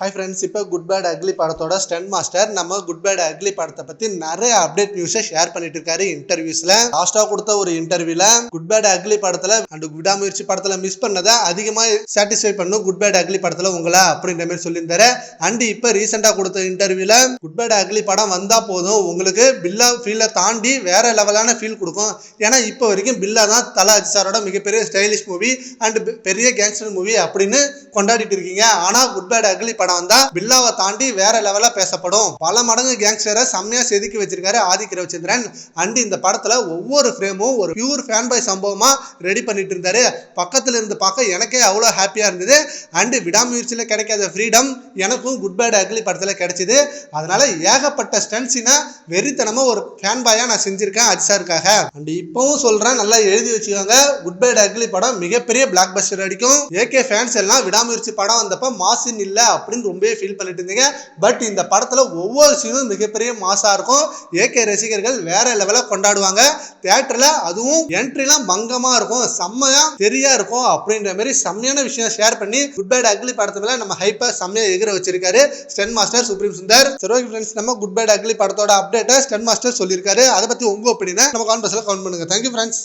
Hi friends இப்போ good bad ugly படத்தோட stun master நம்ம குட் பேட் அக்லி படத்தை பத்தி நிறைய அப்டேட் நியூஸை ஷேர் பண்ணிட்டு இருக்காரு இன்டர்வியூஸ்ல லாஸ்டா கொடுத்த ஒரு இன்டர்வியூல குட் பேட் அக்லி படத்துல அண்ட் விடாமுயற்சி படத்துல மிஸ் பண்ணதை அதிகமா சாட்டிஸ்ஃபை பண்ணும் குட் பேட் அக்லி படத்துல உங்களை அப்படின்ற மாதிரி சொல்லியிருந்தாரு. அண்ட் இப்போ ரீசெண்டா கொடுத்த இன்டர்வியூல குட் பேட் அக்லி படம் வந்தா போதும் உங்களுக்கு பில்லா ஃபீலை தாண்டி வேற லெவலான ஃபீல் கொடுக்கும். ஏன்னா இப்போ வரைக்கும் பில்லா தான் தலா அஜிசாரோட மிகப்பெரிய ஸ்டைலிஷ் மூவி அண்ட் பெரிய கேங்ஸ்டர் மூவி அப்படின்னு கொண்டாடிட்டு இருக்கீங்க. ஆனா குட் பேட் அக்லி படம் வந்தா பில்லாவை தாண்டி வேற லெவலா பேசப்படும். பல மடங்கு கேங்ஸ்டரை செம்மையா செதுக்கி வச்சிருக்காரு ஆதிக்க ரவிச்சந்திரன் அண்ட் இந்த படத்துல ஒவ்வொரு ஃப்ரேமும் ஒரு பியூர் ஃபேன் பாய் சம்பவமா ரெடி பண்ணிட்டு இருந்தாரு. பக்கத்துல இருந்து பார்க்க எனக்கே அவ்வளோ ஹாப்பியா இருந்தது. அண்ட் விடாமுயற்சியில கிடைக்காத ஃப்ரீடம் எனக்கும் குட் பேட் அக்லி படத்துல கிடைச்சது. அதனால ஏகப்பட்ட ஸ்டன்ஸினா வெறித்தனமா ஒரு ஃபேன் பாயா நான் செஞ்சிருக்கேன் அஜிசாருக்காக அண்ட் இப்பவும் சொல்றேன் நல்லா எழுதி வச்சுக்கோங்க. குட் பேட் அக்லி படம் மிகப்பெரிய பிளாக் பஸ்டர் அடிக்கும் ஏகே ஃபேன்ஸ் எல்லாம் விடாமுயற்சி படம் வந்தப்ப மாசின் இல்ல அப்படின்னு ரொம்பவே ஃபீல் பண்ணிட்டு இருந்தீங்க. பட் இந்த படத்துல ஒவ்வொரு சீனும் மிகப்பெரிய மாசா இருக்கும். ஏகே ரசிகர்கள் வேற லெவலில் கொண்டாடுவாங்க. தேட்டரில் அதுவும் என்ட்ரிலாம் பங்கமாக இருக்கும். செம்மையா தெரியா இருக்கும் அப்படின்ற மாதிரி செம்மையான விஷயம் ஷேர் பண்ணி குட் பேட் அக்லி படத்து நம்ம ஹைப்பர் செம்மையாக எகிர வச்சிருக்காரு ஸ்டென் மாஸ்டர் சுப்ரீம் சுந்தர் சரி ஃப்ரெண்ட்ஸ் நம்ம குட் பேட் அக்லி படத்தோட அப்டேட்டை ஸ்டென் மாஸ்டர் சொல்லியிருக்காரு. அதை பற்றி உங்க ஒப்பீனியனை நம்ம கான்பர்ஸ்ல கவுண்ட் பண்ணுங்க. Thank you friends